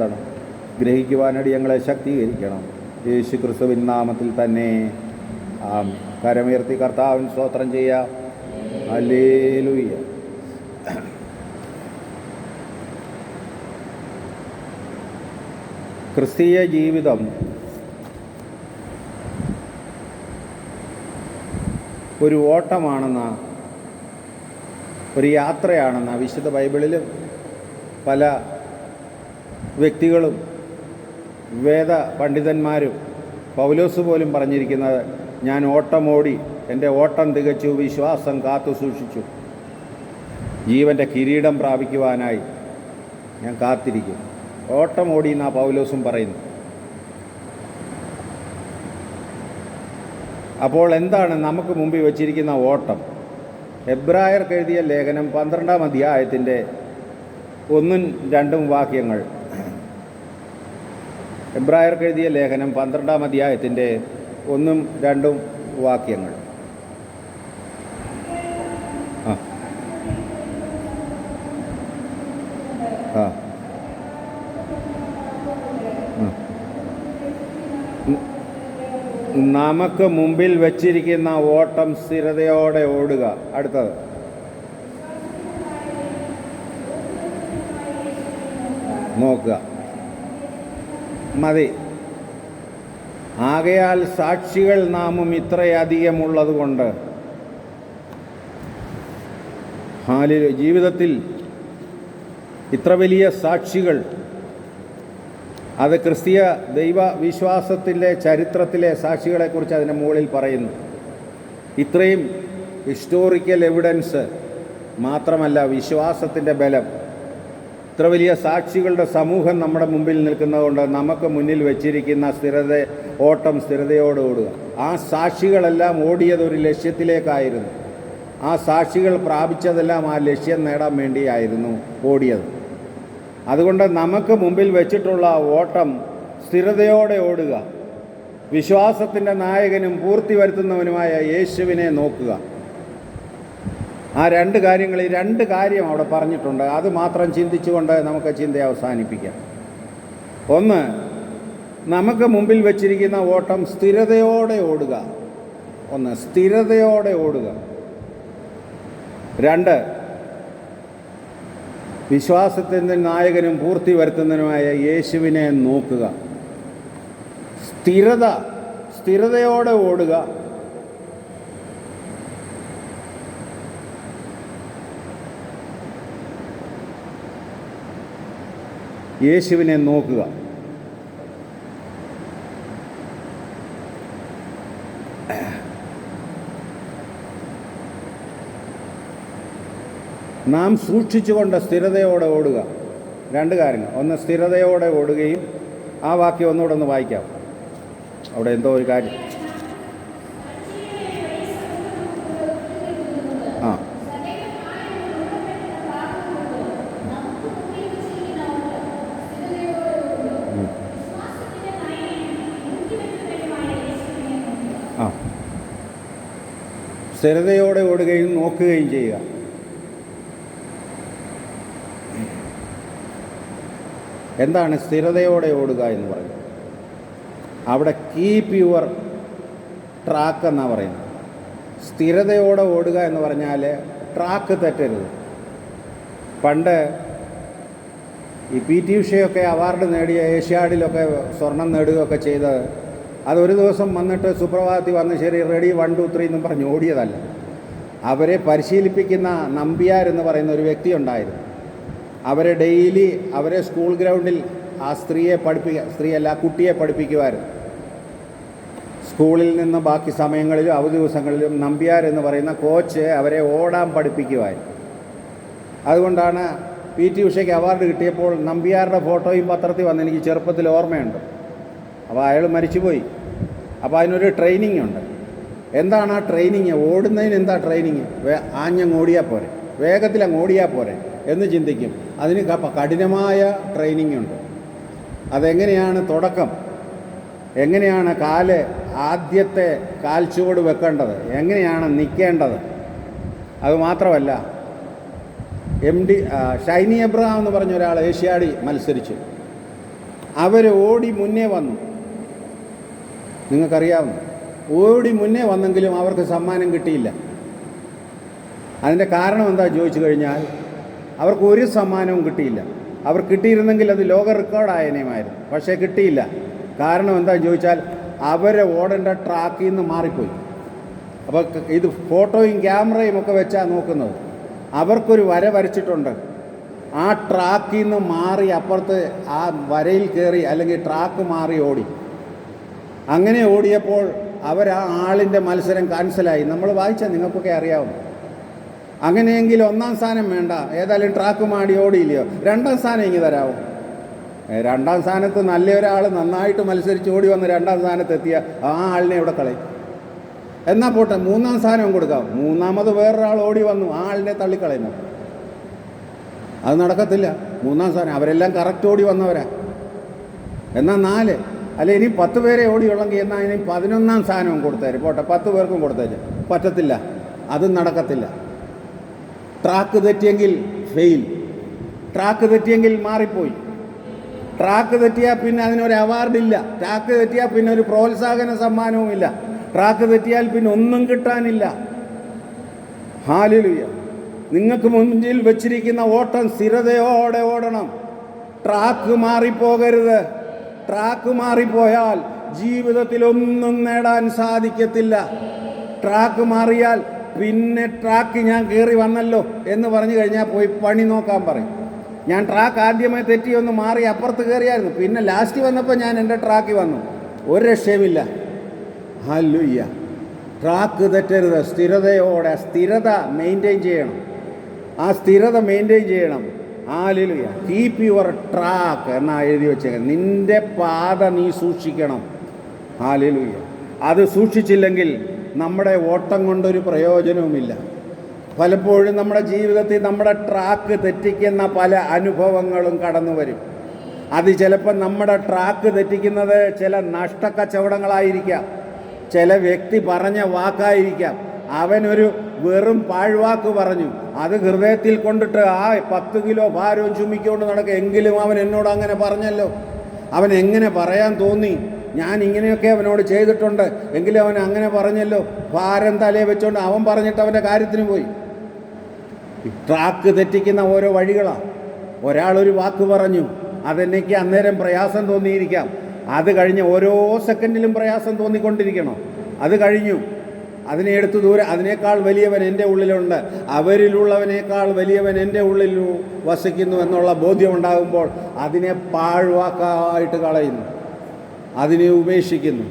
നടത്തണം. ഗ്രഹിക്കുവാനടി ഞങ്ങളെ ശക്തീകരിക്കണം. യേശു ക്രിസ്തുവിൻ നാമത്തിൽ തന്നെ. കരമുയർത്തി കർത്താവിൻ സ്തോത്രം ചെയ്യാം. അല്ലേലുയ്യ ക്രിസ്തീയ ജീവിതം ഒരു ഓട്ടമാണെന്ന ഒരു യാത്രയാണെന്ന വിശുദ്ധ ബൈബിളിൽ പല വ്യക്തികളും വേദ പണ്ഡിതന്മാരും പൗലോസ് പോലും പറഞ്ഞിരിക്കുന്നത് ഞാൻ ഓട്ടമോടി എന്റെ ഓട്ടം തികച്ചു വിശ്വാസം കാത്തു സൂക്ഷിച്ചു. ജീവന്റെ കിരീടം പ്രാപിക്കുവാനായി ഞാൻ കാത്തിരിക്കും. ഓട്ടമോടി എന്നാ പൗലോസും പറയുന്നു. അപ്പോൾ എന്താണ് നമുക്ക് മുമ്പിൽ വച്ചിരിക്കുന്ന ഓട്ടം? എബ്രായർക്ക് എഴുതിയ ലേഖനം പന്ത്രണ്ടാം അധ്യായത്തിന്റെ ഒന്നും രണ്ടും വാക്യങ്ങൾ. എബ്രായർക്ക് എഴുതിയ ലേഖനം പന്ത്രണ്ടാം അധ്യായത്തിന്റെ ഒന്നും രണ്ടും വാക്യങ്ങൾ. ആ. നമുക്ക് മുമ്പിൽ വച്ചിരിക്കുന്ന ഓട്ടം സ്ഥിരതയോടെ ഓടുക. അടുത്തത്. നോക്കുക. മതി. ആകയാൽ സാക്ഷികൾ നാമും ഇത്രയധികമുള്ളത് കൊണ്ട് ഹാലി ജീവിതത്തിൽ ഇത്ര വലിയ സാക്ഷികൾ അത് ക്രിസ്തീയ ദൈവ വിശ്വാസത്തിന്റെ ചരിത്രത്തിലെ സാക്ഷികളെക്കുറിച്ച് അതിന്റെ മുകളിൽ പറയുന്നു. ഇത്രയും ഹിസ്റ്റോറിക്കൽ എവിഡൻസ് മാത്രമല്ല വിശ്വാസത്തിന്റെ ബലം. ഇത്ര വലിയ സാക്ഷികളുടെ സമൂഹം നമ്മുടെ മുമ്പിൽ നിൽക്കുന്നതുകൊണ്ട് നമുക്ക് മുന്നിൽ വെച്ചിരിക്കുന്ന സ്ഥിരത ഓട്ടം സ്ഥിരതയോട് ഓടുക. ആ സാക്ഷികളെല്ലാം ഓടിയത് ഒരു ലക്ഷ്യത്തിലേക്കായിരുന്നു. ആ സാക്ഷികൾ പ്രാപിച്ചതെല്ലാം ആ ലക്ഷ്യം നേടാൻ വേണ്ടിയായിരുന്നു ഓടിയത്. അതുകൊണ്ട് നമുക്ക് മുമ്പിൽ വെച്ചിട്ടുള്ള ഓട്ടം സ്ഥിരതയോടെ ഓടുക. വിശ്വാസത്തിന്റെ നായകനും പൂർത്തി വരുത്തുന്നവനുമായ യേശുവിനെ നോക്കുക. ആ രണ്ട് കാര്യങ്ങൾ ഈ രണ്ട് കാര്യം അവിടെ പറഞ്ഞിട്ടുണ്ട്. അത് മാത്രം ചിന്തിച്ചുകൊണ്ട് നമുക്ക് ചിന്ത അവസാനിപ്പിക്കാം. ഒന്ന് നമുക്ക് മുമ്പിൽ വച്ചിരിക്കുന്ന ഓട്ടം സ്ഥിരതയോടെ ഓടുക. ഒന്ന് സ്ഥിരതയോടെ ഓടുക. രണ്ട് വിശ്വാസത്തിന്റെ നായകനും പൂർത്തി വരുത്തുന്നതിനുമായ യേശുവിനെ നോക്കുക. സ്ഥിരത സ്ഥിരതയോടെ ഓടുക. യേശുവിനെ നോക്കുക. നാം സൂക്ഷിച്ചുകൊണ്ട് സ്ഥിരതയോടെ ഓടുക. രണ്ട് കാര്യങ്ങൾ. ഒന്ന് സ്ഥിരതയോടെ ഓടുകയും ആ വാക്യം ഒന്നുകൂടെ ഒന്ന് വായിക്കാം. അവിടെ എന്തോ ഒരു കാര്യം. സ്ഥിരതയോടെ ഓടുകയും നോക്കുകയും ചെയ്യുക. എന്താണ് സ്ഥിരതയോടെ ഓടുക എന്ന് പറയുന്നത്? അവിടെ കീപ്പ് യുവർ ട്രാക്ക് എന്നാണ് പറയുന്നത്. സ്ഥിരതയോടെ ഓടുക എന്ന് പറഞ്ഞാൽ ട്രാക്ക് തെറ്റരുത്. പണ്ട് ഈ പി ടി ഉഷയൊക്കെ അവാർഡ് നേടിയ ഏഷ്യാഡിലൊക്കെ സ്വർണം നേടുകയൊക്കെ ചെയ്തത് അതൊരു ദിവസം വന്നിട്ട് സുപ്രഭാതത്തിൽ വന്ന് ശരി റെഡി വൺ ടു ത്രീ എന്നും പറഞ്ഞ് ഓടിയതല്ല. അവരെ പരിശീലിപ്പിക്കുന്ന നമ്പ്യാർ എന്ന് പറയുന്ന ഒരു വ്യക്തി ഉണ്ടായിരുന്നു. അവരെ ഡെയിലി അവരെ സ്കൂൾ ഗ്രൗണ്ടിൽ ആ സ്ത്രീയെ പഠിപ്പിക്കുക സ്ത്രീയല്ല കുട്ടിയെ പഠിപ്പിക്കുമായിരുന്നു. സ്കൂളിൽ നിന്ന് ബാക്കി സമയങ്ങളിലും അവധി ദിവസങ്ങളിലും നമ്പ്യാർ എന്ന് പറയുന്ന കോച്ച് അവരെ ഓടാൻ പഠിപ്പിക്കുമായിരുന്നു. അതുകൊണ്ടാണ് പി. ടി. ഉഷയ്ക്ക് അവാർഡ് കിട്ടിയപ്പോൾ നമ്പ്യാരുടെ ഫോട്ടോയും പത്രത്തിൽ വന്ന് എനിക്ക് ചെറുപ്പത്തിൽ ഓർമ്മയുണ്ട്. അപ്പോൾ അയാൾ മരിച്ചുപോയി. അപ്പോൾ അതിനൊരു ട്രെയിനിങ് ഉണ്ട്. എന്താണ് ആ ട്രെയിനിങ് ഓടുന്നതിന് എന്താ ട്രെയിനിങ് വേ ആഞ്ഞങ്ങ് ഓടിയാൽ പോരെ. വേഗത്തിൽ അങ്ങ് ഓടിയാൽ പോരെ എന്ന് ചിന്തിക്കും. അതിന് കഠിനമായ ട്രെയിനിങ് ഉണ്ട്. അതെങ്ങനെയാണ് തുടക്കം? എങ്ങനെയാണ് കാൽ ആദ്യത്തെ കാൽച്ചുവട് വെക്കേണ്ടത്? എങ്ങനെയാണ് നിൽക്കേണ്ടത് അതുമാത്രമല്ല എം ഡി ഷൈനി എബ്രഹാം എന്ന് പറഞ്ഞ ഒരാൾ ഏഷ്യാഡി മത്സരിച്ചു. അവർ ഓടി മുന്നേ വന്നു. നിങ്ങൾക്കറിയാവുന്ന ഓടി മുന്നേ വന്നെങ്കിലും അവർക്ക് സമ്മാനം കിട്ടിയില്ല. അതിന്റെ കാരണം എന്താ ചോദിച്ചു കഴിഞ്ഞാൽ അവർക്ക് ഒരു സമ്മാനവും കിട്ടിയില്ല. അവർ കിട്ടിയിരുന്നെങ്കിൽ അത് ലോക റെക്കോർഡായനെയുമായിരുന്നു പക്ഷേ കിട്ടിയില്ല. കാരണം എന്താ ചോദിച്ചാൽ അവരെ ഓടേണ്ട ട്രാക്കിൽ നിന്ന് മാറിപ്പോയി. അപ്പോൾ ഇത് ഫോട്ടോയും ക്യാമറയും ഒക്കെ വെച്ചാണ് നോക്കുന്നത്. അവർക്കൊരു വര വരച്ചിട്ടുണ്ട്. ആ ട്രാക്കിൽ നിന്ന് മാറി അപ്പുറത്ത് ആ വരയിൽ കയറി അല്ലെങ്കിൽ ട്രാക്ക് മാറി ഓടി. അങ്ങനെ ഓടിയപ്പോൾ അവർ ആ ആളിന്റെ മത്സരം ക്യാൻസലായി നമ്മൾ വായിച്ചാൽ നിങ്ങൾക്കൊക്കെ അറിയാവും. അങ്ങനെയെങ്കിൽ ഒന്നാം സ്ഥാനം വേണ്ട. ഏതായാലും ട്രാക്ക് മാടി ഓടിയില്ലയോ? രണ്ടാം സ്ഥാനം ഇങ്ങി തരാമോ രണ്ടാം സ്ഥാനത്ത് നല്ല ഒരാൾ നന്നായിട്ട് മത്സരിച്ച് ഓടി വന്ന് രണ്ടാം സ്ഥാനത്ത് എത്തിയ ആ ആളിനെ ഇവിടെ കളയും. എന്നാൽ പോട്ടെ മൂന്നാം സ്ഥാനവും കൊടുക്കാം. മൂന്നാമത് വേറൊരാൾ ഓടി വന്നു ആ ആളിനെ തള്ളിക്കളയുന്നു. അത് നടക്കത്തില്ല. മൂന്നാം സ്ഥാനം അവരെല്ലാം കറക്റ്റ് ഓടി വന്നവരാ. എന്നാൽ നാല്. അല്ല ഇനി പത്ത് പേരെ ഓടിയുള്ളെങ്കിൽ എന്നാൽ ഇനി പതിനൊന്നാം സ്ഥാനവും കൊടുത്തേര്. പോട്ടെ പത്ത് പേർക്കും കൊടുത്തേര്. പറ്റത്തില്ല. അതും നടക്കത്തില്ല. ട്രാക്ക് തെറ്റിയെങ്കിൽ ഫെയിൽ ട്രാക്ക് തെറ്റിയെങ്കിൽ മാറിപ്പോയി. ട്രാക്ക് തെറ്റിയാൽ പിന്നെ അതിനൊരു അവാർഡില്ല ട്രാക്ക് തെറ്റിയാൽ പിന്നെ ഒരു പ്രോത്സാഹന സമ്മാനവുമില്ല ട്രാക്ക് തെറ്റിയാൽ പിന്നെ ഒന്നും കിട്ടാനില്ല. ഹാലിലുയ നിങ്ങൾക്ക് മുന്നിൽ വെച്ചിരിക്കുന്ന ഓട്ടം സ്ഥിരതയോടെ ഓടണം. ട്രാക്ക് മാറിപ്പോകരുത്. ട്രാക്ക് മാറിപ്പോയാൽ ജീവിതത്തിൽ ഒന്നും നേടാൻ സാധിക്കത്തില്ല. ട്രാക്ക് മാറിയാൽ പിന്നെ ട്രാക്ക് ഞാൻ കയറി വന്നല്ലോ എന്ന് പറഞ്ഞു കഴിഞ്ഞാൽ പോയി പണി നോക്കാൻ പറയും. ഞാൻ ട്രാക്ക് ആദ്യമായി തെറ്റി ഒന്ന് മാറി അപ്പുറത്ത് കയറിയായിരുന്നു പിന്നെ ലാസ്റ്റ് വന്നപ്പോൾ ഞാൻ എന്റെ ട്രാക്കിൽ വന്നു. ഒരു രക്ഷയുമില്ല. ഹല്ലുയ്യ. ട്രാക്ക് തെറ്റരുത്. സ്ഥിരതയോടെ സ്ഥിരത മെയിന്റെയിൻ ചെയ്യണം. ആ സ്ഥിരത മെയിന്റെയിൻ ചെയ്യണം. ആലിലുയ കീപ്പ് യുവർ ട്രാക്ക് എന്നാ എഴുതി വെച്ചേക്കുന്നത്. നിന്റെ പാത നീ സൂക്ഷിക്കണം. ആലിലുയ അത് സൂക്ഷിച്ചില്ലെങ്കിൽ നമ്മുടെ ഓട്ടം കൊണ്ടൊരു പ്രയോജനവുമില്ല. പലപ്പോഴും നമ്മുടെ ജീവിതത്തിൽ നമ്മുടെ ട്രാക്ക് തെറ്റിക്കുന്ന പല അനുഭവങ്ങളും കടന്നു വരും അത് ചിലപ്പോൾ നമ്മുടെ ട്രാക്ക് തെറ്റിക്കുന്നത് ചില നഷ്ടക്കച്ചവടങ്ങളായിരിക്കാം. ചില വ്യക്തി പറഞ്ഞ വാക്കായിരിക്കാം. അവനൊരു വെറും പാഴ്വാക്ക് പറഞ്ഞു അത് ഹൃദയത്തിൽ കൊണ്ടിട്ട് ആ പത്ത് കിലോ ഭാരവും ചുമിക്കൊണ്ട് നടക്കുക എങ്കിലും അവൻ എന്നോട് അങ്ങനെ പറഞ്ഞല്ലോ. അവൻ എങ്ങനെ പറയാൻ തോന്നി? ഞാൻ ഇങ്ങനെയൊക്കെ അവനോട് ചെയ്തിട്ടുണ്ട് എങ്കിലും അവൻ അങ്ങനെ പറഞ്ഞല്ലോ. ഭാരം തലയെ വെച്ചോണ്ട് അവൻ പറഞ്ഞിട്ട് അവന്റെ കാര്യത്തിന് പോയി. ട്രാക്ക് തെറ്റിക്കുന്ന ഓരോ വഴികളാണ് ഒരാളൊരു വാക്ക് പറഞ്ഞു അതെനിക്ക് അന്നേരം പ്രയാസം തോന്നിയിരിക്കാം. അത് കഴിഞ്ഞ് ഓരോ സെക്കൻഡിലും പ്രയാസം തോന്നിക്കൊണ്ടിരിക്കണം. അത് കഴിഞ്ഞു അതിനെ എടുത്തു ദൂരെ. അതിനേക്കാൾ വലിയവൻ എന്റെ ഉള്ളിലുണ്ട്. അവരിലുള്ളവനേക്കാൾ വലിയവൻ എന്റെ ഉള്ളിൽ വസിക്കുന്നു എന്നുള്ള ബോധ്യം ഉണ്ടാകുമ്പോൾ അതിനെ പാഴ്വാക്കായിട്ട് കളയുന്നു. അതിനെ ഉപേക്ഷിക്കുന്നു.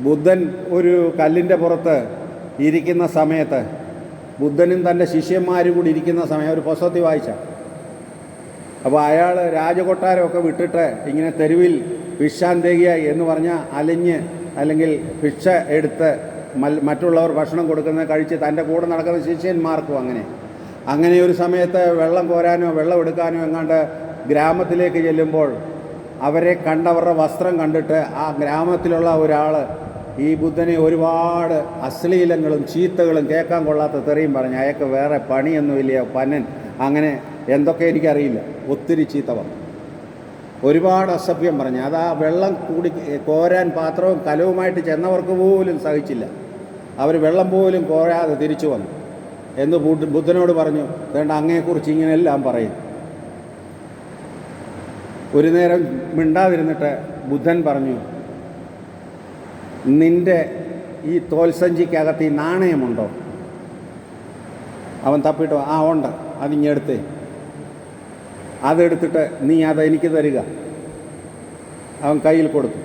ബുദ്ധൻ ഒരു കല്ലിന്റെ പുറത്ത് ഇരിക്കുന്ന സമയത്ത് ബുദ്ധനും തന്റെ ശിഷ്യന്മാരും കൂടി ഇരിക്കുന്ന സമയം ഒരു പുസ്തകത്തിൽ വായിച്ച. അപ്പോൾ അയാൾ രാജകൊട്ടാരമൊക്കെ വിട്ടിട്ട് ഇങ്ങനെ തെരുവിൽ ഭിക്ഷാന്തേകിയായി എന്ന് പറഞ്ഞാൽ അലിഞ്ഞ് അല്ലെങ്കിൽ ഭിക്ഷ എടുത്ത് മറ്റുള്ളവർ ഭക്ഷണം കൊടുക്കുന്നത് കഴിച്ച് തന്റെ കൂടെ നടക്കുന്ന ശിഷ്യന്മാർക്കും അങ്ങനെ. അങ്ങനെ ഒരു സമയത്ത് വെള്ളം കോരാനോ വെള്ളം എടുക്കാനോ എങ്ങാണ്ട് ഗ്രാമത്തിലേക്ക് ചെല്ലുമ്പോൾ അവരെ കണ്ടവരുടെ വസ്ത്രം കണ്ടിട്ട് ആ ഗ്രാമത്തിലുള്ള ഒരാൾ ഈ ബുദ്ധനെ ഒരുപാട് അശ്ലീലങ്ങളും ചീത്തകളും കേൾക്കാൻ കൊള്ളാത്ത തെറിയും പറഞ്ഞു അയാൾക്ക് വേറെ പണിയൊന്നുമില്ല പനൻ. അങ്ങനെ എന്തൊക്കെ എനിക്കറിയില്ല. ഒത്തിരി ചീത്ത പറഞ്ഞു. ഒരുപാട് അസഭ്യം പറഞ്ഞു. അത് ആ വെള്ളം കൂടി കോരാൻ പാത്രവും കലവുമായിട്ട് ചെന്നവർക്ക് പോലും സഹിച്ചില്ല. അവർ വെള്ളം പോലും കോരാതെ തിരിച്ചു വന്നു. എന്ന് ബുദ്ധനോട് പറഞ്ഞു വേണ്ട അങ്ങയെക്കുറിച്ച് ഇങ്ങനെയെല്ലാം പറയും. ഒരു നേരം മിണ്ടാതിരുന്നിട്ട് ബുദ്ധൻ പറഞ്ഞു നിന്റെ ഈ തോൽസഞ്ചിക്കകത്ത് ഈ നാണയമുണ്ടോ? അവൻ തപ്പിട്ടോ ആ ഉണ്ട് അതിങ്ങെടുത്തേ അതെടുത്തിട്ട് നീ അത് എനിക്ക് തരിക. അവൻ കയ്യിൽ കൊടുത്തു.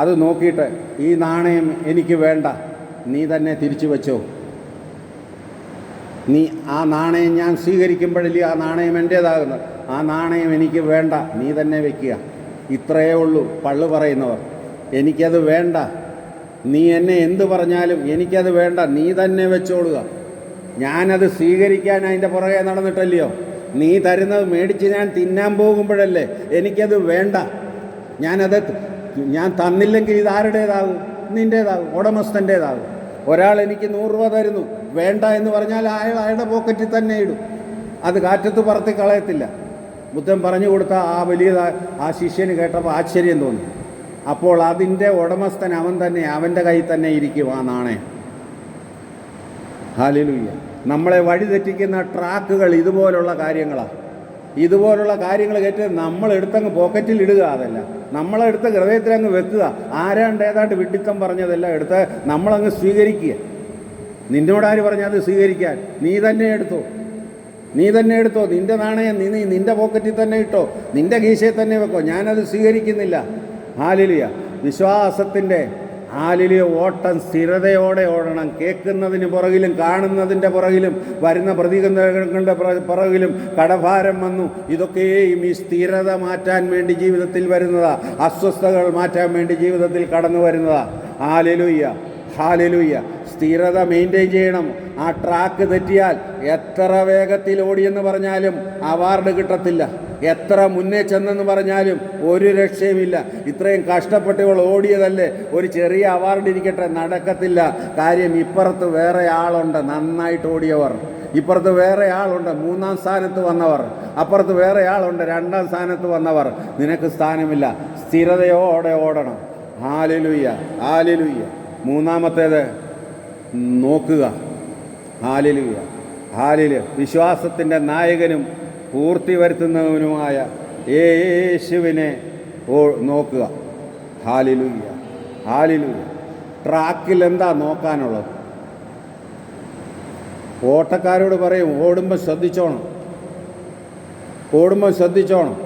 അത് നോക്കിയിട്ട് ഈ നാണയം എനിക്ക് വേണ്ട. നീ തന്നെ തിരിച്ചു വെച്ചോ. നീ ആ നാണയം ഞാൻ സ്വീകരിക്കുമ്പോഴല്ലേ ആ നാണയം എന്റേതാകുന്നത് ആ നാണയം എനിക്ക് വേണ്ട നീ തന്നെ വെക്കുക. ഇത്രയേ ഉള്ളൂ പള്ളു പറയുന്നവർ. എനിക്കത് വേണ്ട. നീ എന്നെ എന്ത് പറഞ്ഞാലും എനിക്കത് വേണ്ട നീ തന്നെ വെച്ചോളുക ഞാനത് സ്വീകരിക്കാൻ അതിന്റെ പുറകെ നടന്നിട്ടല്ലയോ? നീ തരുന്നത് മേടിച്ച് ഞാൻ തിന്നാൻ പോകുമ്പോഴല്ലേ എനിക്കത് വേണ്ട. ഞാനത് ഞാൻ തന്നില്ലെങ്കിൽ ഇത് ആരുടേതാകും? നിന്റേതാകും ഉടമസ്ഥന്റേതാകും ഒരാൾ എനിക്ക് നൂറ് രൂപ തരുന്നു. വേണ്ട എന്ന് പറഞ്ഞാൽ അയാൾ അയാളുടെ പോക്കറ്റിൽ തന്നെ ഇടും. അത് കാറ്റത്ത് പറത്തി കളയത്തില്ല. ബുദ്ധൻ പറഞ്ഞു കൊടുത്ത ആ വലിയ ആ ശിഷ്യന് കേട്ടപ്പോൾ ആശ്ചര്യം തോന്നി. അപ്പോൾ അതിന്റെ ഉടമസ്ഥൻ അവൻ തന്നെ അവന്റെ കയ്യിൽ തന്നെ ഇരിക്കും ആ നാണയം ഹാലിലുയ്യ. നമ്മളെ വഴിതെറ്റിക്കുന്ന ട്രാക്കുകൾ ഇതുപോലുള്ള കാര്യങ്ങളാണ് ഇതുപോലുള്ള കാര്യങ്ങൾ കയറ്റി നമ്മൾ എടുത്തങ്ങ് പോക്കറ്റിൽ ഇടുക അതല്ല. നമ്മളെടുത്ത് ഹൃദയത്തിൽ അങ്ങ് വെക്കുക. ആരാണ്ട് ഏതാണ്ട് വിഡിത്തം പറഞ്ഞതെല്ലാം എടുത്ത് നമ്മളങ്ങ് സ്വീകരിക്കുക. നിന്നോടാര് പറഞ്ഞാൽ അത് സ്വീകരിക്കാൻ? നീ തന്നെ എടുത്തോ. നീ തന്നെ എടുത്തോ. നിന്റെ നാണയം നീ നീ നിന്റെ പോക്കറ്റിൽ തന്നെ ഇട്ടോ. നിന്റെ കീശയിൽ തന്നെ വെക്കോ. ഞാനത് സ്വീകരിക്കുന്നില്ല. ഹാലിലിയ. വിശ്വാസത്തിന്റെ ഹാലിലിയ ഓട്ടം സ്ഥിരതയോടെ ഓടണം. കേൾക്കുന്നതിന് പുറകിലും കാണുന്നതിന്റെ പുറകിലും വരുന്ന പ്രതികരണങ്ങളുടെ പുറ- പുറകിലും കടഭാരം വന്നു. ഇതൊക്കെയും ഈ സ്ഥിരത മാറ്റാൻ വേണ്ടി ജീവിതത്തിൽ വരുന്നതാ. അസ്വസ്ഥതകൾ മാറ്റാൻ വേണ്ടി ജീവിതത്തിൽ കടന്നു വരുന്നതാ. ആലിലുയ്യ ഹാലിലുയ്യ. സ്ഥിരത മെയിന്റെയിൻ ചെയ്യണം. ആ ട്രാക്ക് തെറ്റിയാൽ എത്ര വേഗത്തിൽ ഓടിയെന്ന് പറഞ്ഞാലും അവാർഡ് കിട്ടത്തില്ല. എത്ര മുന്നേ ചെന്നെന്ന് പറഞ്ഞാലും ഒരു രക്ഷയുമില്ല. ഇത്രയും കഷ്ടപ്പെട്ടുകൾ ഓടിയതല്ലേ? ഒരു ചെറിയ അവാർഡ് ഇരിക്കട്ടെ നടക്കത്തില്ല. കാര്യം ഇപ്പുറത്ത് വേറെ ആളുണ്ട് നന്നായിട്ട് ഓടിയവർ. ഇപ്പുറത്ത് വേറെ ആളുണ്ട് മൂന്നാം സ്ഥാനത്ത് വന്നവർ. അപ്പുറത്ത് വേറെ ആളുണ്ട് രണ്ടാം സ്ഥാനത്ത് വന്നവർ. നിനക്ക് സ്ഥാനമില്ല. സ്ഥിരതയോടെ ഓടണം. ആലിലുയ്യ ആലിലുയ്യ മൂന്നാമത്തേത് നോക്കുക. ഹാലിലുയ്യ. ഹാലിൽ വിശ്വാസത്തിന്റെ നായകനും പൂർത്തി വരുത്തുന്നവനുമായ യേശുവിനെ നോക്കുക. ഹാലിലുയ്യ ഹാലിലുയ്യ ട്രാക്കിൽ എന്താ നോക്കാനുള്ളത്? ഓട്ടക്കാരോട് പറയും ഓടുമ്പോൾ ശ്രദ്ധിച്ചോണം. ഓടുമ്പോൾ ശ്രദ്ധിച്ചോണം.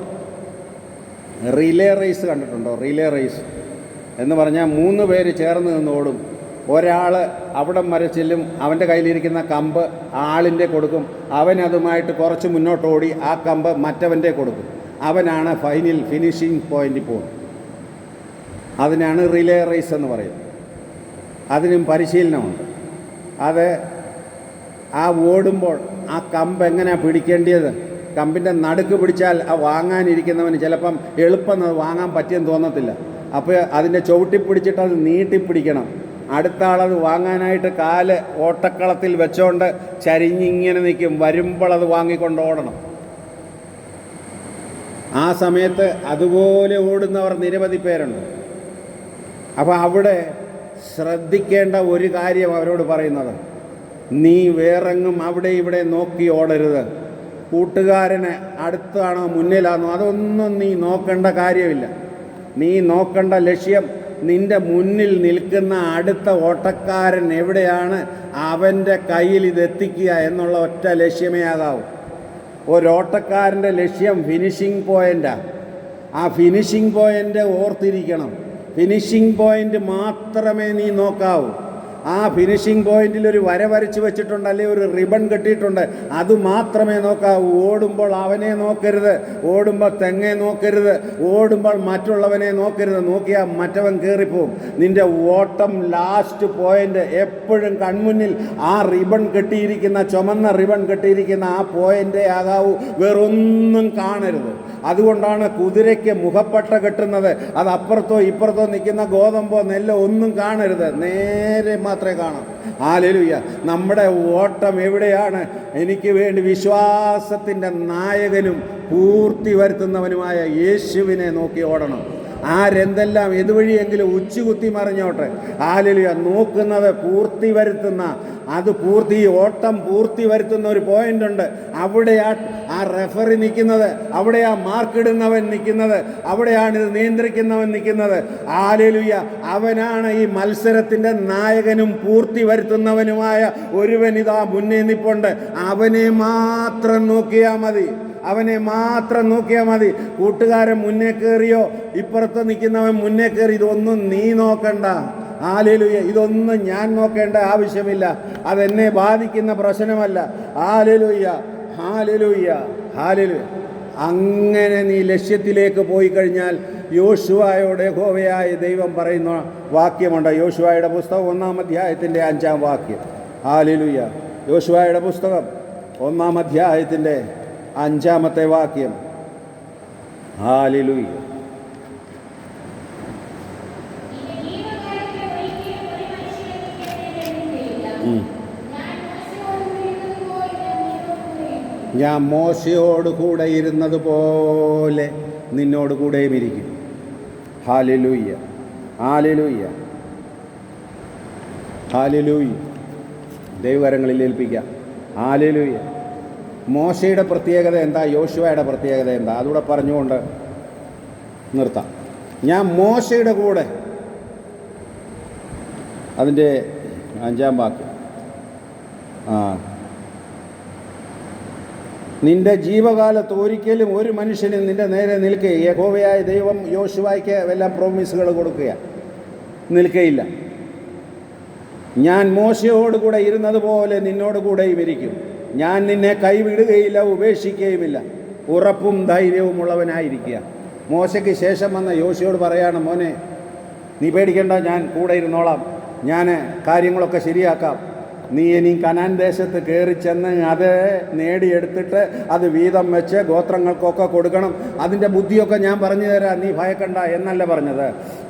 റിലേ റേസ് കണ്ടിട്ടുണ്ടോ? Relay race. എന്ന് പറഞ്ഞാൽ മൂന്ന് പേര് ചേർന്ന് നിന്ന് ഓടും. ഒരാൾ അവിടം വരെ ചെല്ലും അവന്റെ കയ്യിലിരിക്കുന്ന കമ്പ് ആളിന്റെ കൊടുക്കും. അവൻ അതുമായിട്ട് കുറച്ച് മുന്നോട്ടോടി ആ കമ്പ് മറ്റവന്റെ കൊടുക്കും. അവനാണ് ഫൈനൽ ഫിനിഷിംഗ് പോയിന്റിൽ പോകുന്നത് അതിനാണ് റിലേ റേസ് എന്ന് പറയുന്നത്. അതിനും പരിശീലനമുണ്ട്. അത് ആ ഓടുമ്പോൾ ആ കമ്പ് എങ്ങനെയാണ് പിടിക്കേണ്ടത്? കമ്പിന്റെ നടുക്ക് പിടിച്ചാൽ ആ വാങ്ങാനിരിക്കുന്നവന് ചിലപ്പം എളുപ്പം വാങ്ങാൻ പറ്റിയെന്ന് തോന്നത്തില്ല. അപ്പോൾ അതിന്റെ ചവിട്ടി പിടിച്ചിട്ട് അത് നീട്ടിപ്പിടിക്കണം അടുത്ത ആളത് വാങ്ങാനായിട്ട് കാൽ ഓട്ടക്കളത്തിൽ വെച്ചോണ്ട് ചരിഞ്ഞിങ്ങനെ നിൽക്കും വരുമ്പോൾ അത് വാങ്ങിക്കൊണ്ട് ഓടണം. ആ സമയത്ത് അതുപോലെ ഓടുന്നവർ നിരവധി പേരുണ്ട്. അപ്പോൾ അവിടെ ശ്രദ്ധിക്കേണ്ട ഒരു കാര്യം അവരോട് പറയുന്നത് നീ വേറെങ്ങും അവിടെ ഇവിടെ നോക്കി ഓടരുത്. കൂട്ടുകാരന് അടുത്താണോ മുന്നിലാണോ അതൊന്നും നീ നോക്കേണ്ട കാര്യമില്ല. നീ നോക്കേണ്ട ലക്ഷ്യം നിന്റെ മുന്നിൽ നിൽക്കുന്ന അടുത്ത ഓട്ടക്കാരൻ എവിടെയാണ്? അവന്റെ കയ്യിൽ ഇതെത്തിക്കുക എന്നുള്ള ഒറ്റ ലക്ഷ്യമേ ആകാവൂ. ഒരോട്ടക്കാരന്റെ ലക്ഷ്യം ഫിനിഷിംഗ് പോയിന്റാണ് ആ. ഫിനിഷിംഗ് പോയിന്റ് ഓർത്തിരിക്കണം. ഫിനിഷിംഗ് പോയിന്റ് മാത്രമേ നീ നോക്കാവൂ. ആ ഫിനിഷിംഗ് പോയിന്റിൽ ഒരു വര വരച്ച് വെച്ചിട്ടുണ്ട് അല്ലെങ്കിൽ ഒരു റിബൺ കെട്ടിയിട്ടുണ്ട്. അത് മാത്രമേ നോക്കാവൂ ഓടുമ്പോൾ അവനെ നോക്കരുത്. ഓടുമ്പോൾ തെങ്ങെ നോക്കരുത്. ഓടുമ്പോൾ മറ്റുള്ളവനെ നോക്കരുത്. നോക്കിയാൽ മറ്റവൻ കയറിപ്പോവും നിന്റെ ഓട്ടം ലാസ്റ്റ് പോയിന്റ് എപ്പോഴും കൺമുന്നിൽ ആ റിബൺ കെട്ടിയിരിക്കുന്ന ചുമന്ന റിബൺ കെട്ടിയിരിക്കുന്ന ആ പോയിന്റേ ആകാവൂ. വേറൊന്നും കാണരുത്. അതുകൊണ്ടാണ് കുതിരയ്ക്ക് മുഖപ്പട്ട കെട്ടുന്നത്. അത് അപ്പുറത്തോ ഇപ്പുറത്തോ നിൽക്കുന്ന ഗോതമ്പോ നെല്ലോ ഒന്നും കാണരുത്. നേരെ മാത്രമേ കാണാം. ആലലുയ്യ നമ്മുടെ ഓട്ടം എവിടെയാണ്? എനിക്ക് വേണ്ടി വിശ്വാസത്തിന്റെ നായകനും പൂർത്തി വരുത്തുന്നവനുമായ യേശുവിനെ നോക്കി ഓടണം. ആരെന്തെല്ലാം ഇതുവഴിയെങ്കിലും ഉച്ചുകുത്തി മറിഞ്ഞോട്ടെ. ആലിലുയ നോക്കുന്നത് പൂർത്തി വരുത്തുന്ന അത് പൂർത്തി ഓട്ടം പൂർത്തി വരുത്തുന്ന ഒരു പോയിന്റ് ഉണ്ട്. അവിടെ ആ ആ റെഫറി നിൽക്കുന്നത് അവിടെ ആ മാർക്കിടുന്നവൻ നിൽക്കുന്നത് അവിടെയാണ് ഇത് നിയന്ത്രിക്കുന്നവൻ നിൽക്കുന്നത്. ആലിലുയ അവനാണ് ഈ മത്സരത്തിന്റെ നായകനും പൂർത്തി വരുത്തുന്നവനുമായ ഒരുവൻ ഇതാ മുന്നേ നിപ്പുണ്ട്. അവനെ മാത്രം നോക്കിയാൽ മതി. അവനെ മാത്രം നോക്കിയാൽ മതി. കൂട്ടുകാരൻ മുന്നേ കയറിയോ? ഇപ്പുറത്ത് നിൽക്കുന്നവൻ മുന്നേ കയറി. ഇതൊന്നും നീ നോക്കണ്ട. ആലേലുയ ഇതൊന്നും ഞാൻ നോക്കേണ്ട ആവശ്യമില്ല. അതെന്നെ ബാധിക്കുന്ന പ്രശ്നമല്ല. ആലേലുയ്യ അങ്ങനെ നീ ലക്ഷ്യത്തിലേക്ക് പോയി കഴിഞ്ഞാൽ യോശുവായോട് ഹോവയായ ദൈവം പറയുന്ന വാക്യമുണ്ട്. യോശുവായുടെ പുസ്തകം ഒന്നാം അധ്യായത്തിന്റെ അഞ്ചാം വാക്യം. ഹാലലുയ്യ യോശുവായുടെ പുസ്തകം ഒന്നാം അധ്യായത്തിന്റെ അഞ്ചാമത്തെ വാക്യം. ഹാലിലുയ്യ ഞാൻ മോശയോട് കൂടെ ഇരുന്നത് പോലെ നിന്നോട് കൂടെയും ഇരിക്കും. ഹാലിലൂയ്യ. ഹാലിലൂയ്യ. ഹാലിലൂയി ദൈവകരങ്ങളിൽ ഏൽപ്പിക്കാം. ഹാലിലൂയ്യ. മോശയുടെ പ്രത്യേകത എന്താ? യോശുവയുടെ പ്രത്യേകത എന്താ? അതുകൂടെ പറഞ്ഞുകൊണ്ട് നിർത്താം. ഞാൻ മോശയുടെ കൂടെ. അതിന്റെ അഞ്ചാം വാക്ക്. ആ. നിന്റെ ജീവകാലത്ത് ഒരിക്കലും ഒരു മനുഷ്യനും നിന്റെ നേരെ നിൽക്കുകയെ ഗോവയായ ദൈവം യോശുവായ്ക്ക് എല്ലാം പ്രോമിസുകൾ കൊടുക്കുക നിൽക്കയില്ല ഞാൻ മോശയോട് കൂടെ ഇരുന്നത് പോലെ നിന്നോട് കൂടെയും ഇരിക്കും. ഞാൻ നിന്നെ കൈവിടുകയില്ല ഉപേക്ഷിക്കുകയുമില്ല. ഉറപ്പും ധൈര്യവും ഉള്ളവനായിരിക്കുക മോശയ്ക്ക് ശേഷം വന്ന യോശിയോട് പറയാണ് മോനെ നീ പേടിക്കണ്ട ഞാൻ കൂടെ ഇരുന്നോളാം. ഞാൻ കാര്യങ്ങളൊക്കെ ശരിയാക്കാം. നീ ഇനി കനാൻ ദേശത്ത് കയറി ചെന്ന് അത് നേടിയെടുത്തിട്ട് അത് വീതം വെച്ച് ഗോത്രങ്ങൾക്കൊക്കെ കൊടുക്കണം. അതിന്റെ ബുദ്ധിയൊക്കെ ഞാൻ പറഞ്ഞു തരാം. നീ ഭയക്കണ്ട എന്നല്ല പറഞ്ഞത്.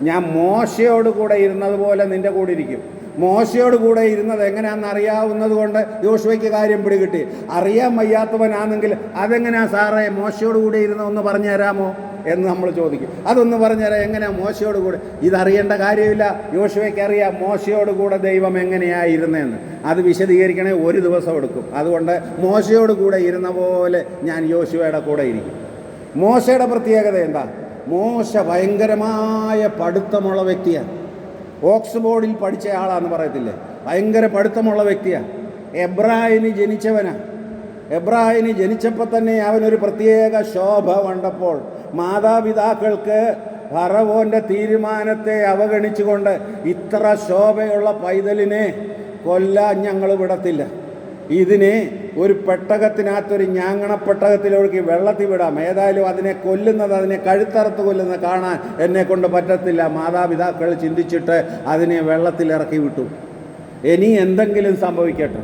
ഞാൻ മോശയോട് കൂടെ ഇരുന്നത് പോലെ നിന്റെ കൂടെ ഇരിക്കും. മോശയോട് കൂടെ ഇരുന്നത് എങ്ങനെയാണെന്ന് അറിയാവുന്നത് കൊണ്ട് യോശുവയ്ക്ക് കാര്യം പിടികിട്ടി. അറിയാൻ വയ്യാത്തവനാണെങ്കിൽ അതെങ്ങനെയാ സാറേ മോശയോട് കൂടെ ഇരുന്ന ഒന്ന് പറഞ്ഞു തരാമോ എന്ന് നമ്മൾ ചോദിക്കും. അതൊന്ന് പറഞ്ഞുതരാം എങ്ങനെയാ മോശയോട് കൂടെ? ഇതറിയേണ്ട കാര്യമില്ല. യോശുവയ്ക്ക് അറിയാം മോശയോട് കൂടെ ദൈവം എങ്ങനെയായിരുന്നെന്ന് അത് വിശദീകരിക്കണേ ഒരു ദിവസം എടുക്കും. അതുകൊണ്ട് മോശയോട് കൂടെ ഇരുന്ന പോലെ ഞാൻ യോശുവയുടെ കൂടെ ഇരിക്കും. മോശയുടെ പ്രത്യേകത എന്താ? മോശ ഭയങ്കരമായ പഠിത്തമുള്ള വ്യക്തിയാണ്. ഓക്സ്ഫോർഡിൽ പഠിച്ച ആളാന്ന് പറയത്തില്ലേ? ഭയങ്കര പഠിത്തമുള്ള വ്യക്തിയാണ് എബ്രാഹിന് ജനിച്ചവനാണ് എബ്രാഹിന് ജനിച്ചപ്പോൾ തന്നെ അവനൊരു പ്രത്യേക ശോഭ കണ്ടപ്പോൾ മാതാപിതാക്കൾക്ക് ഫറവോന്റെ തീരുമാനത്തെ അവഗണിച്ചുകൊണ്ട് ഇത്ര ശോഭയുള്ള പൈതലിനെ കൊല്ലാൻ ഞങ്ങൾ വിടത്തില്ല. ഇതിനെ ഒരു പെട്ടകത്തിനകത്തൊരു ഞാങ്ങണ പെട്ടകത്തിലൊഴുക്കി വെള്ളത്തിൽ വിടാം. ഏതായാലും അതിനെ കൊല്ലുന്നത് അതിനെ കഴുത്തറുത്ത് കൊല്ലുന്നത് കാണാൻ എന്നെ കൊണ്ട് പറ്റത്തില്ല. മാതാപിതാക്കൾ ചിന്തിച്ചിട്ട് അതിനെ വെള്ളത്തിൽ ഇറക്കി വിട്ടു. ഇനി എന്തെങ്കിലും സംഭവിക്കട്ടെ.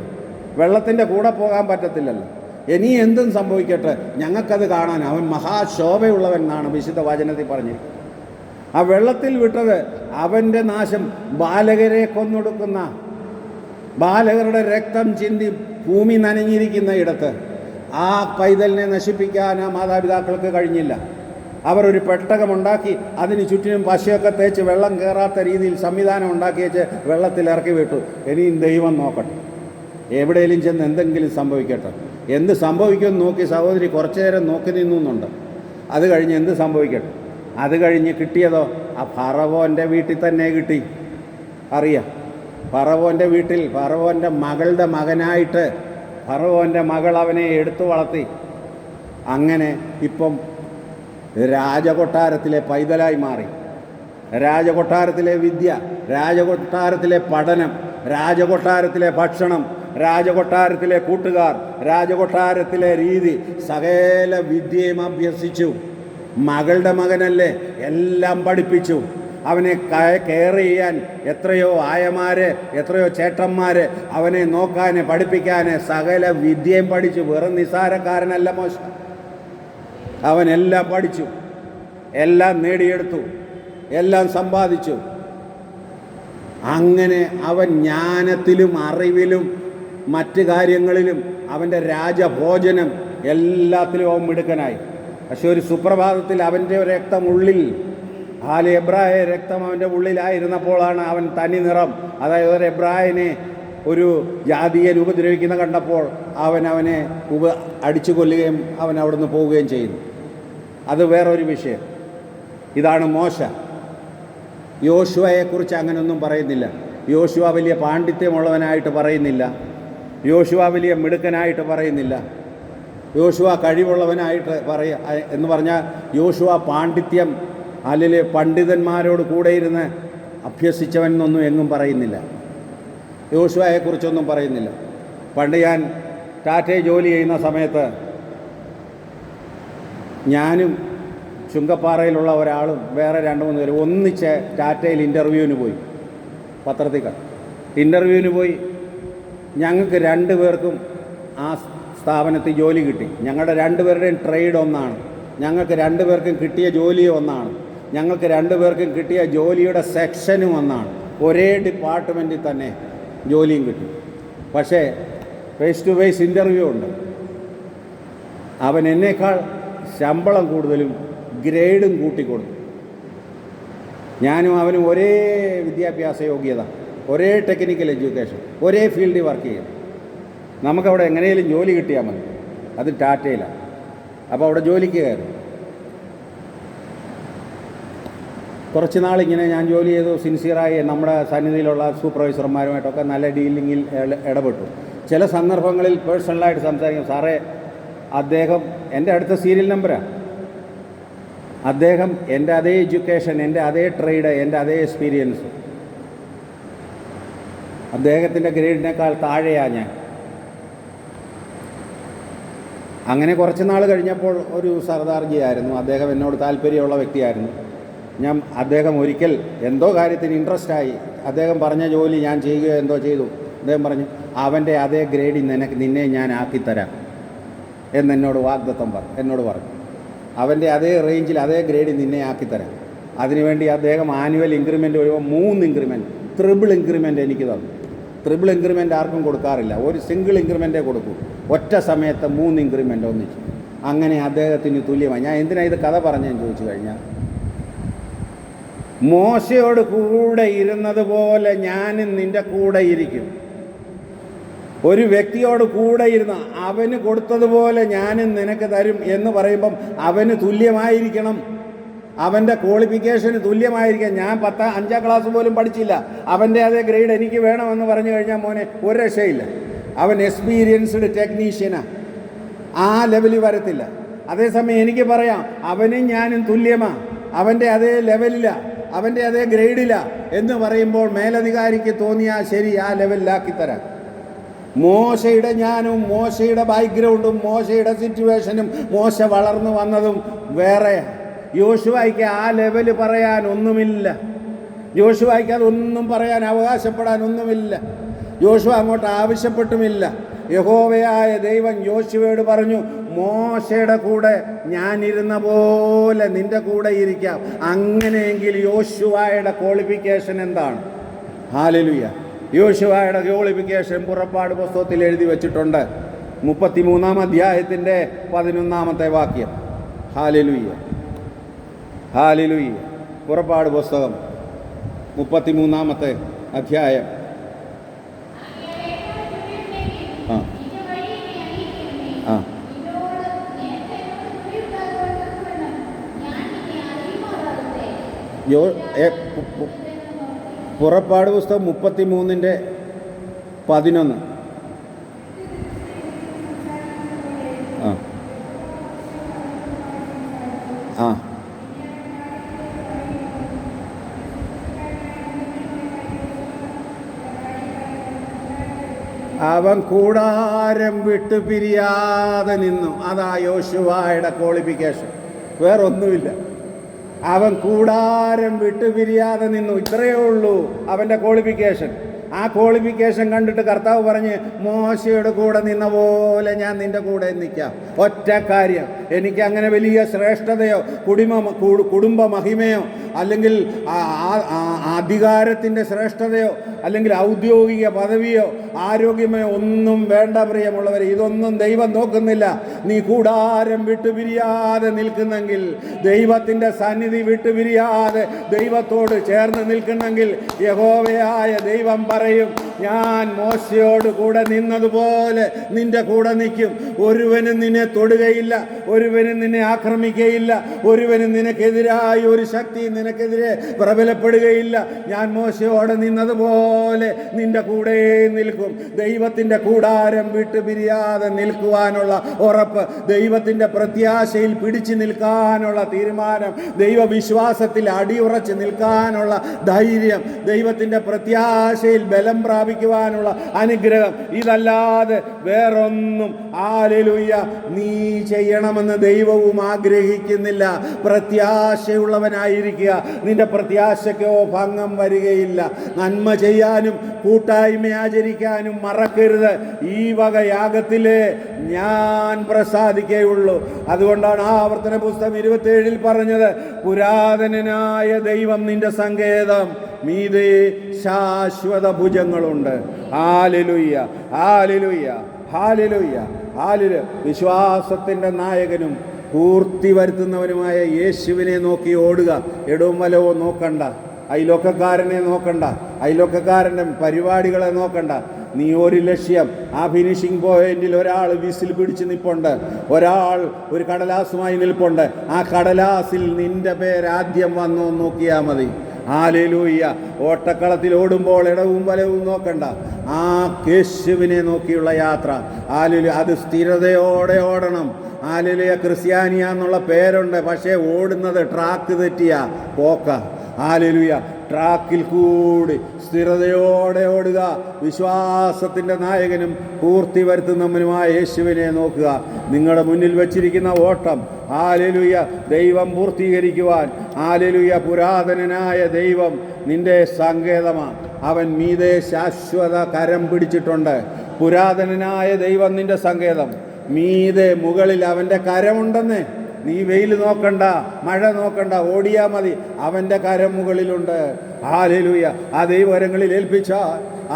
വെള്ളത്തിന്റെ കൂടെ പോകാൻ പറ്റത്തില്ലല്ലോ. ഇനി എന്തും സംഭവിക്കട്ടെ. ഞങ്ങൾക്കത് കാണാൻ അവൻ മഹാശോഭയുള്ളവൻ എന്നാണ് വിശുദ്ധ വചനത്തിൽ പറഞ്ഞിരിക്കുന്നത്. ആ വെള്ളത്തിൽ വിട്ടത് അവന്റെ നാശം ബാലകരെ കൊന്നൊടുക്കുന്ന ബാലകരുടെ രക്തം ചിന്തി ഭൂമി നനഞ്ഞിരിക്കുന്ന ഇടത്ത് ആ പൈതലിനെ നശിപ്പിക്കാൻ ആ മാതാപിതാക്കൾക്ക് കഴിഞ്ഞില്ല. അവർ ഒരു പെട്ടകമുണ്ടാക്കി അതിന് ചുറ്റിനും പശയൊക്കെ തേച്ച് വെള്ളം കയറാത്ത രീതിയിൽ സംവിധാനം ഉണ്ടാക്കി വെച്ച് വെള്ളത്തിൽ ഇറക്കി വിട്ടു. ഇനിയും ദൈവം നോക്കട്ടെ. എവിടെയെങ്കിലും ചെന്ന് എന്തെങ്കിലും സംഭവിക്കട്ടെ. എന്ത് സംഭവിക്കുമെന്ന് നോക്കി സഹോദരി കുറച്ചു നേരം നോക്കി നിന്നുന്നുണ്ട്. അത് കഴിഞ്ഞ് എന്ത് സംഭവിക്കട്ടെ? അത് കഴിഞ്ഞ് കിട്ടിയതോ? ആ ഫറവോന്റെ വീട്ടിൽ തന്നെ കിട്ടി. അറിയാം. ഫറവോന്റെ വീട്ടിൽ ഫറവോന്റെ മകളുടെ മകനായിട്ട് ഫറവോന്റെ മകൾ അവനെ എടുത്തു വളർത്തി. അങ്ങനെ ഇപ്പം രാജകൊട്ടാരത്തിലെ പൈതലായി മാറി. രാജകൊട്ടാരത്തിലെ വിദ്യ രാജകൊട്ടാരത്തിലെ പഠനം രാജകൊട്ടാരത്തിലെ ഭക്ഷണം രാജകൊട്ടാരത്തിലെ കൂട്ടുകാർ രാജകൊട്ടാരത്തിലെ രീതി സകല വിദ്യയും അഭ്യസിച്ചു. മകളുടെ മകനല്ലേ എല്ലാം പഠിപ്പിച്ചു. അവനെ കെയർ ചെയ്യാൻ എത്രയോ ആയമാര് എത്രയോ ചേട്ടന്മാര് അവനെ നോക്കാൻ പഠിപ്പിക്കാൻ സകല വിദ്യയും പഠിച്ചു. വെറും നിസാരക്കാരനല്ല മോശം. അവനെല്ലാം പഠിച്ചു. എല്ലാം നേടിയെടുത്തു. എല്ലാം സമ്പാദിച്ചു. അങ്ങനെ അവൻ ജ്ഞാനത്തിലും അറിവിലും മറ്റ് കാര്യങ്ങളിലും അവന്റെ രാജഭോജനം എല്ലാത്തിലും അവൻ മിടുക്കനായി. പക്ഷെ ഒരു സുപ്രഭാതത്തിൽ അവന്റെ രക്തം ഉള്ളിൽ ആൽ എബ്രായ രക്തം അവന്റെ ഉള്ളിലായിരുന്നപ്പോഴാണ് അവൻ തനി നിറം അതായത് ഒരു എബ്രായനെ ഒരു ജാതിയെ ഉപദ്രവിക്കുന്ന കണ്ടപ്പോൾ അവൻ അവനെ ഉപ അടിച്ചു കൊല്ലുകയും അവൻ അവിടുന്ന് പോവുകയും ചെയ്യുന്നു അത് വേറൊരു വിഷയം. ഇതാണ് മോശ. യോശുവയെക്കുറിച്ച് അങ്ങനെയൊന്നും പറയുന്നില്ല. യോശുവ വലിയ പാണ്ഡിത്യമുള്ളവനായിട്ട് പറയുന്നില്ല. യോശുവ വലിയ മിടുക്കനായിട്ട് പറയുന്നില്ല. യോശുവ കഴിവുള്ളവനായിട്ട് പറയ എന്ന് പറഞ്ഞാൽ യോശുവ പാണ്ഡിത്യം അല്ലെങ്കിൽ പണ്ഡിതന്മാരോട് കൂടെ ഇരുന്ന് അഭ്യസിച്ചവൻ എന്നൊന്നും എങ്ങും പറയുന്നില്ല. യോശുവയെക്കുറിച്ചൊന്നും പറയുന്നില്ല. പണ്ട് ഞാൻ ടാറ്റയെ ജോലി ചെയ്യുന്ന സമയത്ത് ഞാനും ചുങ്കപ്പാറയിലുള്ള ഒരാളും വേറെ രണ്ട് മൂന്ന് പേരും ഒന്നിച്ച് ടാറ്റയിൽ ഇന്റർവ്യൂവിന് പോയി പത്രത്തിൽ ഇന്റർവ്യൂവിന് പോയി ഞങ്ങൾക്ക് രണ്ട് പേർക്കും ആ സ്ഥാപനത്തിൽ ജോലി കിട്ടി. ഞങ്ങളുടെ രണ്ടുപേരുടെയും ട്രേഡ് ഒന്നാണ്. ഞങ്ങൾക്ക് രണ്ടുപേർക്കും കിട്ടിയ ജോലി ഒന്നാണ്. ഞങ്ങൾക്ക് രണ്ടുപേർക്കും കിട്ടിയ ജോലിയുടെ സെക്ഷനും ഒന്നാണ് ഒരേ ഡിപ്പാർട്ട്മെന്റിൽ തന്നെ ജോലിയും കിട്ടി. പക്ഷേ ഫേസ് ടു ഫേസ് ഇന്റർവ്യൂ ഉണ്ട്. അവൻ എന്നേക്കാൾ ശമ്പളം കൂടുതലും ഗ്രേഡും കൂട്ടിക്കൊടുത്തു. ഞാനും അവനും ഒരേ വിദ്യാഭ്യാസ യോഗ്യത ഒരേ ടെക്നിക്കൽ എഡ്യൂക്കേഷൻ ഒരേ ഫീൽഡിൽ വർക്ക് ചെയ്യും നമുക്കവിടെ എങ്ങനെയും ജോലി കിട്ടിയാൽ മതി. അത് ടാറ്റയിലാണ്. അപ്പോൾ അവിടെ ജോലിക്ക് കയറും. കുറച്ച് നാളിങ്ങനെ ഞാൻ ജോലി ചെയ്തു സിൻസിയറായി നമ്മുടെ സന്നിധിയിലുള്ള സൂപ്പർവൈസർമാരുമായിട്ടൊക്കെ നല്ല ഡീലിങ്ങിൽ ഇടപെട്ടു. ചില സന്ദർഭങ്ങളിൽ പേഴ്സണലായിട്ട് സംസാരിക്കും. സാറേ അദ്ദേഹം എന്റെ അടുത്ത സീരിയൽ നമ്പറാണ് അദ്ദേഹം എന്റെ അതേ എഡ്യൂക്കേഷൻ എന്റെ അതേ ട്രേഡ് എന്റെ അതേ എക്സ്പീരിയൻസ് അദ്ദേഹത്തിന്റെ ഗ്രേഡിനേക്കാൾ താഴെയാണ് ഞാൻ. അങ്ങനെ കുറച്ച് നാൾ കഴിഞ്ഞപ്പോൾ ഒരു സർദാർജിയായിരുന്നു. അദ്ദേഹം എന്നോട് താല്പര്യമുള്ള വ്യക്തിയായിരുന്നു. ഞാൻ അദ്ദേഹം ഒരിക്കൽ എന്തോ കാര്യത്തിന് ഇൻട്രസ്റ്റ് ആയി. അദ്ദേഹം പറഞ്ഞ ജോലി ഞാൻ ചെയ്യുകയോ എന്തോ ചെയ്തു. അദ്ദേഹം പറഞ്ഞു അവന്റെ അതേ ഗ്രേഡിൽ നിനക്ക് നിന്നെ ഞാൻ ആക്കിത്തരാം എന്നെന്നോട് വാഗ്ദത്തം പറഞ്ഞു എന്നോട് പറഞ്ഞു. അവന്റെ അതേ റേഞ്ചിൽ അതേ ഗ്രേഡിൽ നിന്നെ ആക്കിത്തരാം അതിനുവേണ്ടി അദ്ദേഹം ആനുവൽ ഇൻക്രിമെന്റ് വരുമ്പോൾ മൂന്ന് ഇൻക്രിമെന്റ് ത്രിബിൾ ഇൻക്രിമെന്റ് എനിക്ക് തന്നു. ത്രിബിൾ ഇൻക്രിമെന്റ് ആർക്കും കൊടുക്കാറില്ല. ഒരു സിംഗിൾ ഇൻക്രിമെന്റേ കൊടുക്കൂ. ഒറ്റ സമയത്ത് മൂന്ന് ഇൻക്രിമെന്റ് ഒന്നിച്ച്. അങ്ങനെ അദ്ദേഹത്തിന് തുല്യമായി. ഞാൻ എന്തിനാണ് ഇത് കഥ പറഞ്ഞതെന്ന് ചോദിച്ചു കഴിഞ്ഞാൽ മോശയോട് കൂടെ ഇരുന്നത് പോലെ ഞാനും നിന്റെ കൂടെ ഇരിക്കും. ഒരു വ്യക്തിയോട് കൂടെ ഇരുന്ന് അവന് കൊടുത്തതുപോലെ ഞാനും നിനക്ക് തരും എന്ന് പറയുമ്പം അവന് തുല്യമായിരിക്കണം. അവന്റെ ക്വാളിഫിക്കേഷന് തുല്യമായിരിക്കാം ഞാൻ പത്താം അഞ്ചാം ക്ലാസ് പോലും പഠിച്ചില്ല. അവന്റെ അതേ ഗ്രേഡ് എനിക്ക് വേണമെന്ന് പറഞ്ഞു കഴിഞ്ഞാൽ മോനെ ഒരു രക്ഷയില്ല. അവൻ എക്സ്പീരിയൻസ്ഡ് ടെക്നീഷ്യനാണ് ആ. ലെവലിൽ വരത്തില്ല. അതേസമയം എനിക്ക് പറയാം അവനും ഞാനും തുല്യമാണ് അവന്റെ അതേ ലെവലിലാണ് അവന്റെ അതേ ഗ്രേഡിലാണ് എന്ന് പറയുമ്പോൾ മേലധികാരിക്ക് തോന്നിയാൽ ശരി ആ ലെവലിലാക്കി തരാം മോശയുടെ ജ്ഞാനവും മോശയുടെ ബാക്ക്ഗ്രൗണ്ടും മോശയുടെ സിറ്റുവേഷനും മോശ വളർന്നു വന്നതും വേറെ. യോശുവായിക്ക് ആ ലെവൽ പറയാൻ ഒന്നുമില്ല. യോശുവായിക്ക് അതൊന്നും പറയാൻ അവകാശപ്പെടാൻ ഒന്നുമില്ല. യോശുവ അങ്ങോട്ട് ആവശ്യപ്പെട്ടുമില്ല. യഹോവയായ ദൈവം യോശുവയോട് പറഞ്ഞു മോശയുടെ കൂടെ ഞാനിരുന്ന പോലെ നിന്റെ കൂടെ ഇരിക്കാം. അങ്ങനെയെങ്കിൽ യോശുവായുടെ ക്വാളിഫിക്കേഷൻ എന്താണ്? ഹാലലുയ. യോശുവായുടെ ക്വാളിഫിക്കേഷൻ പുറപ്പാട് പുസ്തകത്തിൽ എഴുതി വെച്ചിട്ടുണ്ട്. മുപ്പത്തിമൂന്നാം അധ്യായത്തിന്റെ പതിനൊന്നാമത്തെ വാക്യം. ഹാലലുയ്യ ഹാലലുയ്യ പുറപ്പാട് പുസ്തകം. മുപ്പത്തിമൂന്നാമത്തെ അധ്യായം. യോ പുറപ്പാട് പുസ്തകം മുപ്പത്തി മൂന്നിന്റെ പതിനൊന്ന്. ആ. ആ. അവൻ കൂടാരം വിട്ടു പിരിയാതെ നിന്നു. അതാ യോശുവായുടെ ക്വാളിഫിക്കേഷൻ വേറൊന്നുമില്ല. അവൻ കൂടാരം വിട്ടു പിരിയാതെ നിന്നു. ഇത്രയേ ഉള്ളൂ അവന്റെ ക്വാളിഫിക്കേഷൻ ആ ക്വാളിഫിക്കേഷൻ കണ്ടിട്ട് കർത്താവ് പറഞ്ഞ് മോശയുടെ കൂടെ നിന്ന പോലെ ഞാൻ നിന്റെ കൂടെ നിൽക്കാം. ഒറ്റ കാര്യം എനിക്ക് അങ്ങനെ വലിയ ശ്രേഷ്ഠതയോ കുടുംബ കുടുംബ മഹിമയോ അല്ലെങ്കിൽ അധികാരത്തിന്റെ ശ്രേഷ്ഠതയോ അല്ലെങ്കിൽ ഔദ്യോഗിക പദവിയോ ആരോഗ്യമോ ഒന്നും വേണ്ട പ്രിയമുള്ളവർ ഇതൊന്നും ദൈവം നോക്കുന്നില്ല. നീ കൂടാരം വിട്ടുപിരിയാതെ നിൽക്കുന്നെങ്കിൽ ദൈവത്തിന്റെ സന്നിധി വിട്ടുപിരിയാതെ ദൈവത്തോട് ചേർന്ന് നിൽക്കുന്നെങ്കിൽ യഹോവയായ ദൈവം പറയും ഞാൻ മോശയോട് കൂടെ നിന്നതുപോലെ നിന്റെ കൂടെ നിൽക്കും. ഒരുവനും നിന്നെ തൊടുകയില്ല ഒരുവനും നിന്നെ ആക്രമിക്കുകയില്ല ഒരുവനും നിനക്കെതിരായി ഒരു ശക്തി നിനക്കെതിരെ പ്രബലപ്പെടുകയില്ല. ഞാൻ മോശയോടെ നിന്നതുപോലെ നിന്റെ കൂടെ നിൽക്കും. ദൈവത്തിന്റെ കൂടാരം വിട്ടു പിരിയാതെ നിൽക്കുവാനുള്ള ഉറപ്പ് ദൈവത്തിന്റെ പ്രത്യാശയിൽ പിടിച്ചു നിൽക്കാനുള്ള തീരുമാനം ദൈവവിശ്വാസത്തിൽ അടിയുറച്ച് നിൽക്കാനുള്ള ധൈര്യം ദൈവത്തിന്റെ പ്രത്യാശയിൽ ബലം പ്രാപിക്കുവാനുള്ള അനുഗ്രഹം. ഇതല്ലാതെ വേറൊന്നും ആലലുയ്യ നീ ചെയ്യണമെന്ന് ദൈവവും ആഗ്രഹിക്കുന്നില്ല. പ്രത്യാശയുള്ളവനായിരിക്കുക. നിന്റെ പ്രത്യാശയ്ക്കോ ഭംഗം വരികയില്ല. നന്മ ചെയ്യാനും കൂട്ടായ്മ ആചരിക്കാനും മറക്കരുത്. ഈ വക യാഗത്തിലെ ഞാൻ പ്രസാദിക്കുകയുള്ളൂ. അതുകൊണ്ടാണ് ആ ആവർത്തന പുസ്തകം ഇരുപത്തേഴിൽ പറഞ്ഞത് പുരാതനനായ ദൈവം നിന്റെ സങ്കേതം മീതെ ശാശ്വത ഭുജങ്ങളുണ്ട്. ആലിലുയ്യ ആലിലുയ്യ ഹാലിലുയ്യ ഹാലിൽ. വിശ്വാസത്തിന്റെ നായകനും പൂർത്തി വരുത്തുന്നവനുമായ യേശുവിനെ നോക്കി ഓടുക. ഇടവും വലവോ നോക്കണ്ട. അയലൊക്കക്കാരനെ നോക്കണ്ട. അയലോക്കക്കാരന്റെ പരിപാടികളെ നോക്കണ്ട. നീ ഒരു ലക്ഷ്യം. ആ ഫിനിഷിംഗ് പോയിന്റിൽ ഒരാൾ വിസിൽ പിടിച്ച് നിൽപ്പുണ്ട് ഒരാൾ ഒരു കടലാസുമായി നിൽപ്പുണ്ട്. ആ കടലാസിൽ നിന്റെ പേരാദ്യം വന്നു നോക്കിയാൽ മതി. ആലേലൂയ്യ ഓട്ടക്കളത്തിൽ ഓടുമ്പോൾ ഇടവും വലവും നോക്കണ്ട. ആ കേശുവിനെ നോക്കിയുള്ള യാത്ര. ആലുലു അത് സ്ഥിരതയോടെ ഓടണം. ആലുലിയ ക്രിസ്ത്യാനിയ എന്നുള്ള പേരുണ്ട്. പക്ഷേ ഓടുന്നത് ട്രാക്ക് തെറ്റിയ. പോക്ക. ആലുലുയ ട്രാക്കിൽ കൂടി സ്ഥിരതയോടെ ഓടുക. വിശ്വാസത്തിന്റെ നായകനും പൂർത്തി വരുത്തുന്നവനുമായ യേശുവിനെ നോക്കുക. നിങ്ങളുടെ മുന്നിൽ വച്ചിരിക്കുന്ന ഓട്ടം. ആലലുയ ദൈവം പൂർത്തീകരിക്കുവാൻ. ആലലുയ പുരാതനനായ ദൈവം നിന്റെ സങ്കേതമാണ്. അവൻ മീതെ ശാശ്വത കരം പിടിച്ചിട്ടുണ്ട്. പുരാതനനായ ദൈവം നിന്റെ സങ്കേതം. മീതെ മുകളിൽ അവന്റെ കരമുണ്ടെന്ന് നീ വെയിൽ നോക്കണ്ട മഴ നോക്കണ്ട ഓടിയാ മതി. അവന്റെ കരം മുകളിലുണ്ട്. ആലലുയ ആ ദൈവരങ്ങളിൽ ഏൽപ്പിച്ച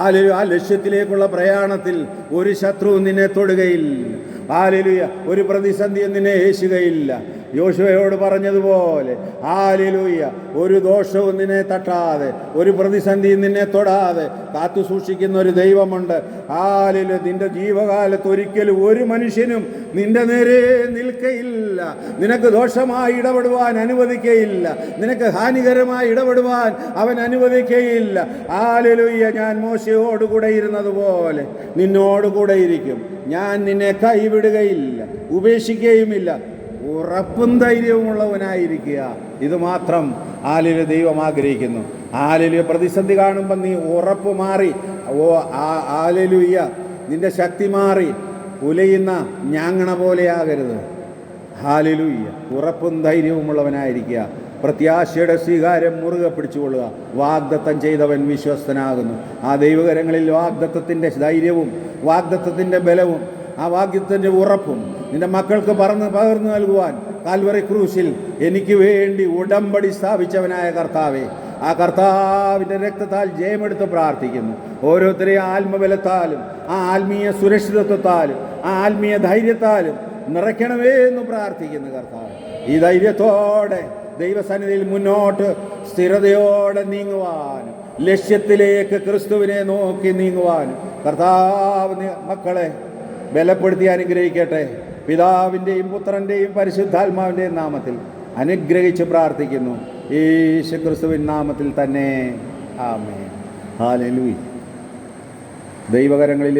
ആലലു ആ ലക്ഷ്യത്തിലേക്കുള്ള പ്രയാണത്തിൽ ഒരു ശത്രു നിന്നെ തൊടുകയില്ല. ആലലുയ ഒരു പ്രതിസന്ധിയും നിന്നെ ഏശുകയില്ല. യോശുവയോട് പറഞ്ഞതുപോലെ ആലിലൂയ്യ ഒരു ദോഷവും നിന്നെ തട്ടാതെ ഒരു പ്രതിസന്ധിയും നിന്നെ തൊടാതെ കാത്തു സൂക്ഷിക്കുന്ന ഒരു ദൈവമുണ്ട്. ആലിൽ നിന്റെ ജീവകാലത്ത് ഒരിക്കലും ഒരു മനുഷ്യനും നിന്റെ നേരെ നിൽക്കയില്ല. നിനക്ക് ദോഷമായി ഇടപെടുവാൻ അനുവദിക്കയില്ല. നിനക്ക് ഹാനികരമായി ഇടപെടുവാൻ അവൻ അനുവദിക്കയില്ല. ആലിലൂയ്യ ഞാൻ മോശയോട് കൂടെ ഇരുന്നതുപോലെ നിന്നോടുകൂടെ ഇരിക്കും. ഞാൻ നിന്നെ കൈവിടുകയില്ല ഉപേക്ഷിക്കുകയുമില്ല ഉറപ്പും ധൈര്യവുമുള്ളവനായിരിക്കുക. ഇത് മാത്രം ആലിൽ ദൈവം ആഗ്രഹിക്കുന്നു. ആലിൽ പ്രതിസന്ധി കാണുമ്പോൾ നീ ഉറപ്പ് മാറി ഓ ആലിലുയ്യ നിന്റെ ശക്തി മാറി ഉലയുന്ന ഞാങ്ങണ പോലെയാകരുത് ഹാലിലുയ്യ ഉറപ്പും ധൈര്യവുമുള്ളവനായിരിക്കുക. പ്രത്യാശയുടെ സ്വീകാരം മുറുകെ പിടിച്ചുകൊള്ളുക. വാഗ്ദത്തം ചെയ്തവൻ വിശ്വസ്തനാകുന്നു. ആ ദൈവകരങ്ങളിൽ വാഗ്ദത്തത്തിന്റെ ധൈര്യവും വാഗ്ദത്തത്തിന്റെ ബലവും ആ വാഗ്ദത്തിന്റെ ഉറപ്പും നിന്റെ മക്കൾക്ക് പറന്ന് പകർന്നു നൽകുവാൻ കാൽവറി ക്രൂശിൽ എനിക്ക് വേണ്ടി ഉടമ്പടി സ്ഥാപിച്ചവനായ കർത്താവെ ആ കർത്താവിന്റെ രക്തത്താൽ ജയമെടുത്ത് പ്രാർത്ഥിക്കുന്നു. ഓരോരുത്തരെയും ആത്മബലത്താലും ആ ആത്മീയ സുരക്ഷിതത്വത്താലും ആ ആത്മീയ ധൈര്യത്താലും നിറയ്ക്കണമേ എന്ന് പ്രാർത്ഥിക്കുന്നു കർത്താവ്. ഈ ധൈര്യത്തോടെ ദൈവസന്നിധിയിൽ മുന്നോട്ട് സ്ഥിരതയോടെ നീങ്ങുവാനും ലക്ഷ്യത്തിലേക്ക് ക്രിസ്തുവിനെ നോക്കി നീങ്ങുവാനും കർത്താവ് മക്കളെ ബലപ്പെടുത്തി അനുഗ്രഹിക്കട്ടെ. പിതാവിന്റെയും പുത്രന്റെയും പരിശുദ്ധാത്മാവിന്റെയും നാമത്തിൽ അനുഗ്രഹിച്ച് പ്രാർത്ഥിക്കുന്നു. യേശു ക്രിസ്തുവിൻ നാമത്തിൽ തന്നെ. ആമേ ഹാലലൂയി ദൈവകരങ്ങളിൽ